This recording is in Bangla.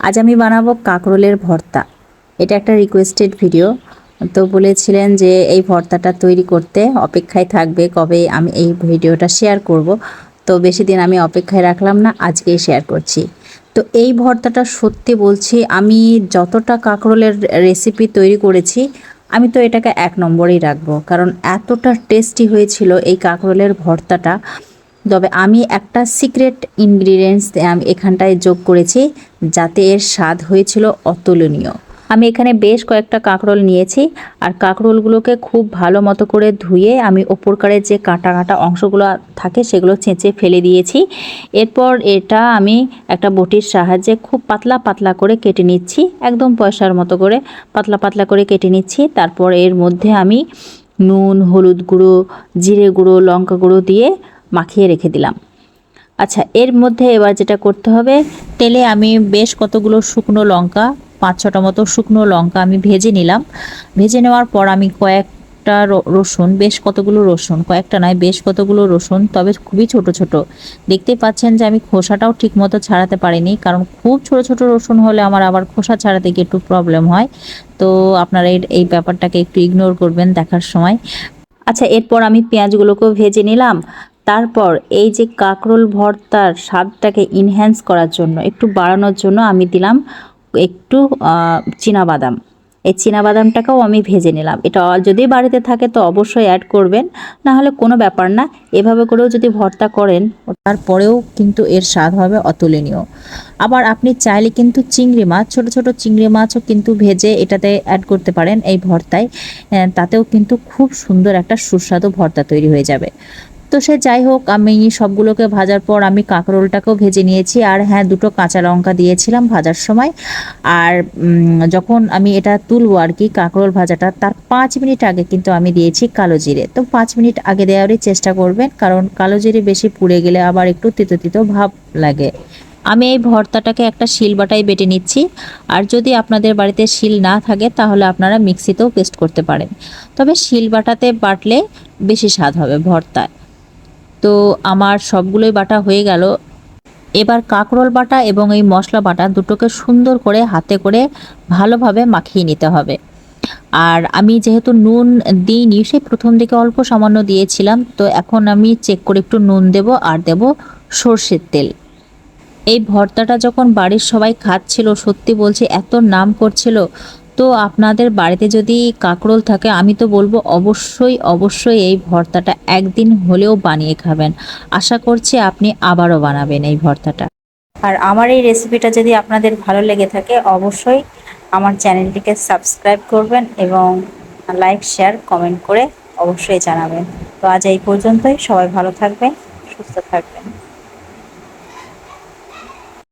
আজ আমি বানাবো কাঁকরোলের ভর্তা। এটা একটা রিকোয়েস্টেড ভিডিও তো বলেছিলেন যে এই ভর্তাটা তৈরি করতে অপেক্ষায় থাকবে, কবে আমি এই ভিডিওটা শেয়ার করব। তো বেশি দিন আমি অপেক্ষায় রাখলাম না, আজকেই শেয়ার করছি। তো এই ভর্তাটা সত্যি বলছি, আমি যতটা কাঁকরোলের রেসিপি তৈরি করেছি, আমি তো এটাকে এক নম্বরেই রাখব। কারণ এতটা টেস্টি হয়েছিল এই কাঁকরোলের ভর্তাটা। তবে আমি একটা সিক্রেট ইনগ্রিডিয়েন্টস এখানটায় যোগ করেছি যাতে এর স্বাদ হয়েছিল অতুলনীয়। আমি এখানে বেশ কয়েকটা কাঁকরোল নিয়েছি আর কাঁকরোলগুলোকে খুব ভালো মতো করে ধুয়ে আমি ওপরকারের যে কাঁটা কাঁটা অংশগুলো থাকে সেগুলো চেঁচে ফেলে দিয়েছি। এরপর এটা আমি একটা বটির সাহায্যে খুব পাতলা পাতলা করে কেটে নিচ্ছি। একদম পয়সার মতো করে পাতলা পাতলা করে কেটে নিচ্ছি। তারপর এর মধ্যে আমি নুন, হলুদ গুঁড়ো, জিরে গুঁড়ো, লঙ্কা গুঁড়ো দিয়ে মাখিয়ে রেখে দিলাম। আচ্ছা এর মধ্যে এবার যেটা করতে হবে, তেলে আমি বেশ কতগুলো শুকনো লঙ্কা, পাঁচ ছটা মতো শুকনো লঙ্কা আমি ভেজে নিলাম। ভেজে নেওয়ার পর আমি কয়েকটা রসুন, বেশ কতগুলো রসুন, কয়েকটা নয়, বেশ কতগুলো রসুন, তবে খুবই ছোট ছোট। দেখতে পাচ্ছেন যে আমি খোসাটাও ঠিকমতো ছাড়াতে পারিনি, কারণ খুব ছোট ছোট রসুন হলে আমার আবার খোসা ছাড়াতে গিয়ে একটু প্রবলেম হয়। তো আপনারা এই ব্যাপারটাকে একটু ইগনোর করবেন দেখার সময়। আচ্ছা এরপর আমি পেঁয়াজগুলোকেও ভেজে নিলাম। তারপর এই যে কাঁকরোল ভর্তার স্বাদটাকে ইনহ্যান্স করার জন্য, একটু বাড়ানোর জন্য আমি দিলাম একটু বাদাম এই বাদামটাকেও আমি ভেজে নিলাম। এটা যদি বাড়িতে থাকে তো অবশ্যই অ্যাড করবেন না হলে কোনো ব্যাপার না। এভাবে করেও যদি ভর্তা করেন, তারপরেও কিন্তু এর স্বাদ হবে অতুলনীয়। আবার আপনি চাইলে কিন্তু চিংড়ি মাছ, ছোট ছোট চিংড়ি মাছও কিন্তু ভেজে এটাতে অ্যাড করতে পারেন এই ভর্তায়। তাতেও কিন্তু খুব সুন্দর একটা সুস্বাদু ভর্তা তৈরি হয়ে যাবে। তো সে যাই হোক, আমি সবগুলোকে ভাজার পর আমি কাঁকরোলটাকেও ভেজে নিয়েছি। আর হ্যাঁ দুটো কাঁচা লঙ্কা দিয়েছিলাম ভাজার সময়। আর যখন আমি এটা তুলবো আর কি কাঁকরোল ভাজাটা, তার পাঁচ মিনিট আগে কিন্তু আমি দিয়েছি কালো জিরে। তো পাঁচ মিনিট আগে দেওয়ারই চেষ্টা করবেন, কারণ কালো জিরে বেশি পুড়ে গেলে আবার একটু তিতো তিতো ভাব লাগে। আমি এই ভর্তাটাকে একটা শিল বাটাই বেটে নিচ্ছি। আর যদি আপনাদের বাড়িতে শিল না থাকে, তাহলে আপনারা মিক্সিতেও পেস্ট করতে পারেন। তবে শিল বাটাতে বাটলে বেশি স্বাদ হবে ভর্তায়। তো আমার সবগুলোই বাটা হয়ে গেল। এবার কাঁকরোল বাটা এবং এই মশলা বাটা দুটোকে সুন্দর করে হাতে করে ভালোভাবে মাখিয়ে নিতে হবে। আর আমি যেহেতু নুন দিইনি, সেই প্রথম দিকে অল্প সামান্য দিয়েছিলাম, তো এখন আমি চেক করে একটু নুন দেব আর দেব সর্ষের তেল। এই ভর্তাটা যখন বাড়ির সবাই খাচ্ছিল, সত্যি বলছি, এত নাম করছিল তো আপনাদের বাড়িতে যদি কাঁকরোল থাকে, আমি তো বলব অবশ্যই অবশ্যই এই ভর্তাটা একদিন হলেও বানিয়ে খাবেন। আশা করছি আপনি আবারও বানাবেন এই ভর্তাটা। আর আমার এই রেসিপিটা যদি আপনাদের ভালো লেগে থাকে, অবশ্যই আমার চ্যানেলটিকে সাবস্ক্রাইব করবেন এবং লাইক, শেয়ার, কমেন্ট করে অবশ্যই জানাবেন। তো আজ এই পর্যন্তই। সবাই ভালো থাকবেন, সুস্থ থাকবেন।